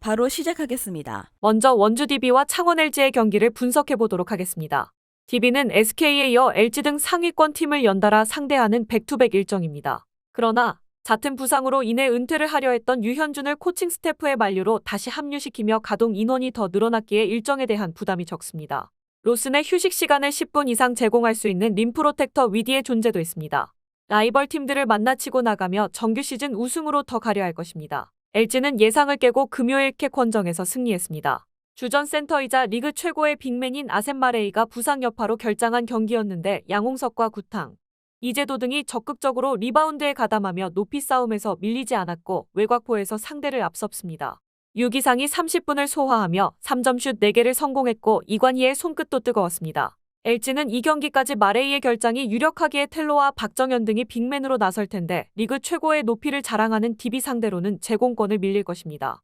바로 시작하겠습니다. 먼저 원주 DB와 창원 LG의 경기를 분석해 보도록 하겠습니다. DB는 SK에 이어 LG 등 상위권 팀을 연달아 상대하는 백투백 일정입니다. 그러나 잦은 부상으로 인해 은퇴를 하려 했던 유현준을 코칭 스태프의 만류로 다시 합류시키며 가동 인원이 더 늘어났기에 일정에 대한 부담이 적습니다. 로슨의 휴식 시간을 10분 이상 제공할 수 있는 림프로텍터 위디의 존재도 있습니다. 라이벌 팀들을 만나치고 나가며 정규 시즌 우승으로 더 가려 할 것입니다. LG는 예상을 깨고 금요일 캡 권정에서 승리했습니다. 주전 센터이자 리그 최고의 빅맨인 아셈 마레이가 부상 여파로 결장한 경기였는데 양홍석과 구탕, 이재도 등이 적극적으로 리바운드에 가담하며 높이 싸움에서 밀리지 않았고 외곽포에서 상대를 앞섰습니다. 유기상이 30분을 소화하며 3점슛 4개를 성공했고 이관희의 손끝도 뜨거웠습니다. LG는 이 경기까지 마레이의 결장이 유력하기에 텔로와 박정현 등이 빅맨으로 나설 텐데 리그 최고의 높이를 자랑하는 DB 상대로는 제공권을 밀릴 것입니다.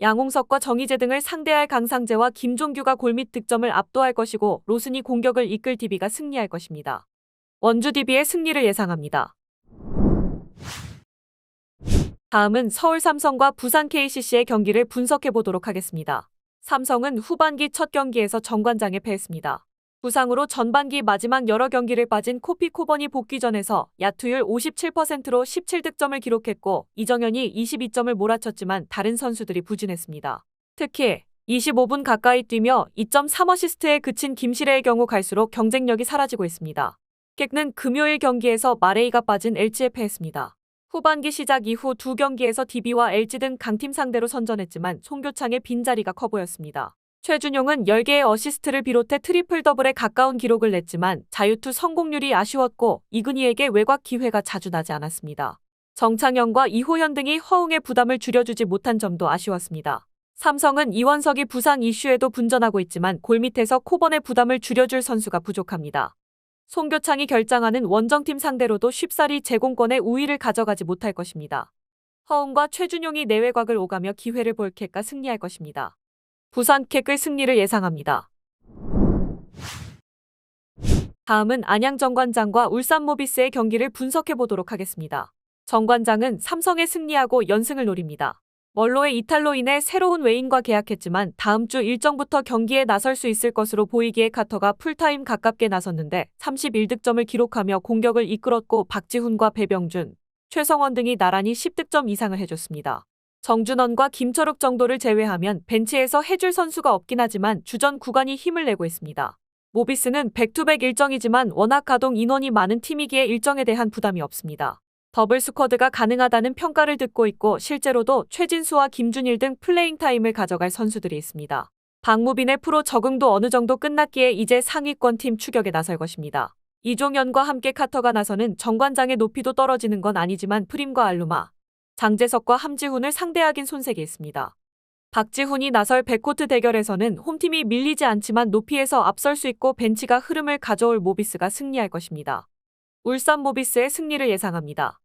양홍석과 정희재 등을 상대할 강상재와 김종규가 골밑 득점을 압도할 것이고 로슨이 공격을 이끌 DB가 승리할 것입니다. 원주 DB의 승리를 예상합니다. 다음은 서울 삼성과 부산 KCC의 경기를 분석해 보도록 하겠습니다. 삼성은 후반기 첫 경기에서 정관장에 패했습니다. 부상으로 전반기 마지막 여러 경기를 빠진 코피 코번이 복귀전에서 야투율 57%로 17득점을 기록했고 이정현이 22점을 몰아쳤지만 다른 선수들이 부진했습니다. 특히 25분 가까이 뛰며 2.3어시스트에 그친 김시래의 경우 갈수록 경쟁력이 사라지고 있습니다. 객는 금요일 경기에서 마레이가 빠진 LG에 패했습니다. 후반기 시작 이후 두 경기에서 DB와 LG 등 강팀 상대로 선전했지만 송교창의 빈자리가 커 보였습니다. 최준용은 10개의 어시스트를 비롯해 트리플 더블에 가까운 기록을 냈지만 자유투 성공률이 아쉬웠고 이근희에게 외곽 기회가 자주 나지 않았습니다. 정창현과 이호현 등이 허웅의 부담을 줄여주지 못한 점도 아쉬웠습니다. 삼성은 이원석이 부상 이슈에도 분전하고 있지만 골밑에서 코번의 부담을 줄여줄 선수가 부족합니다. 송교창이 결장하는 원정팀 상대로도 쉽사리 제공권의 우위를 가져가지 못할 것입니다. 허웅과 최준용이 내외곽을 오가며 기회를 볼 캣과 승리할 것입니다. 부산 캣을 승리를 예상합니다. 다음은 안양 정관장과 울산 모비스의 경기를 분석해 보도록 하겠습니다. 정관장은 삼성에 승리하고 연승을 노립니다. 멀로의 이탈로 인해 새로운 외인과 계약했지만 다음 주 일정부터 경기에 나설 수 있을 것으로 보이기에 카터가 풀타임 가깝게 나섰는데 31득점을 기록하며 공격을 이끌었고 박지훈과 배병준, 최성원 등이 나란히 10득점 이상을 해줬습니다. 정준원과 김철욱 정도를 제외하면 벤치에서 해줄 선수가 없긴 하지만 주전 구간이 힘을 내고 있습니다. 모비스는 백투백 일정이지만 워낙 가동 인원이 많은 팀이기에 일정에 대한 부담이 없습니다. 더블 스쿼드가 가능하다는 평가를 듣고 있고 실제로도 최진수와 김준일 등 플레잉 타임을 가져갈 선수들이 있습니다. 박무빈의 프로 적응도 어느 정도 끝났기에 이제 상위권 팀 추격에 나설 것입니다. 이종현과 함께 카터가 나서는 정관장의 높이도 떨어지는 건 아니지만 프림과 알루마, 장재석과 함지훈을 상대하긴 손색이 있습니다. 박지훈이 나설 백코트 대결에서는 홈팀이 밀리지 않지만 높이에서 앞설 수 있고 벤치가 흐름을 가져올 모비스가 승리할 것입니다. 울산 모비스의 승리를 예상합니다.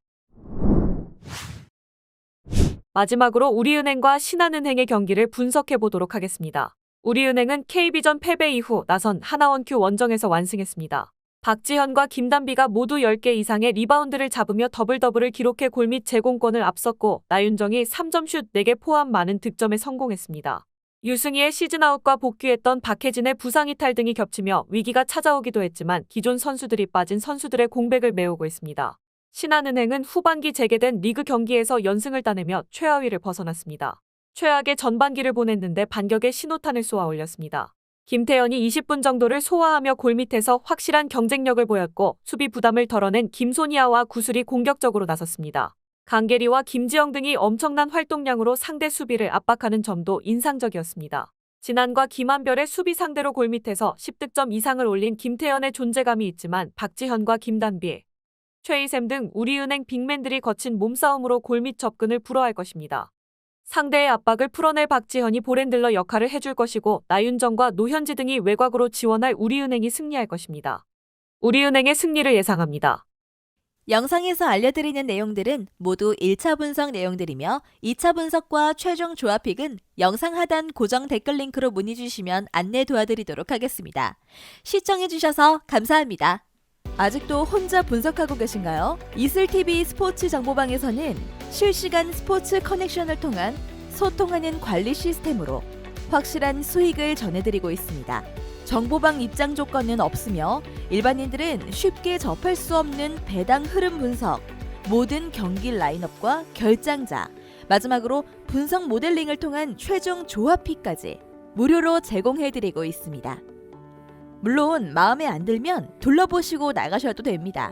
마지막으로 우리은행과 신한은행의 경기를 분석해 보도록 하겠습니다. 우리은행은 KB전 패배 이후 나선 하나원큐 원정에서 완승했습니다. 박지현과 김단비가 모두 10개 이상의 리바운드를 잡으며 더블 더블을 기록해 골밑 제공권을 앞섰고 나윤정이 3점슛 4개 포함 많은 득점에 성공했습니다. 유승희의 시즌아웃과 복귀했던 박혜진의 부상 이탈 등이 겹치며 위기가 찾아오기도 했지만 기존 선수들이 빠진 선수들의 공백을 메우고 있습니다. 신한은행은 후반기 재개된 리그 경기에서 연승을 따내며 최하위를 벗어났습니다. 최악의 전반기를 보냈는데 반격에 신호탄을 쏘아 올렸습니다. 김태현이 20분 정도를 소화하며 골 밑에서 확실한 경쟁력을 보였고 수비 부담을 덜어낸 김소니아와 구슬이 공격적으로 나섰습니다. 강계리와 김지영 등이 엄청난 활동량으로 상대 수비를 압박하는 점도 인상적이었습니다. 진한과 김한별의 수비 상대로 골 밑에서 10득점 이상을 올린 김태현의 존재감이 있지만 박지현과 김단비, 최희샘 등 우리은행 빅맨들이 거친 몸싸움으로 골밑 접근을 불허할 것입니다. 상대의 압박을 풀어낼 박지현이 볼핸들러 역할을 해줄 것이고 나윤정과 노현지 등이 외곽으로 지원할 우리은행이 승리할 것입니다. 우리은행의 승리를 예상합니다. 영상에서 알려드리는 내용들은 모두 1차 분석 내용들이며 2차 분석과 최종 조합픽은 영상 하단 고정 댓글 링크로 문의 주시면 안내 도와드리도록 하겠습니다. 시청해주셔서 감사합니다. 아직도 혼자 분석하고 계신가요? 이슬TV 스포츠 정보방에서는 실시간 스포츠 커넥션을 통한 소통하는 관리 시스템으로 확실한 수익을 전해드리고 있습니다. 정보방 입장 조건은 없으며 일반인들은 쉽게 접할 수 없는 배당 흐름 분석, 모든 경기 라인업과 결장자, 마지막으로 분석 모델링을 통한 최종 조합피까지 무료로 제공해드리고 있습니다. 물론 마음에 안 들면 둘러보시고 나가셔도 됩니다.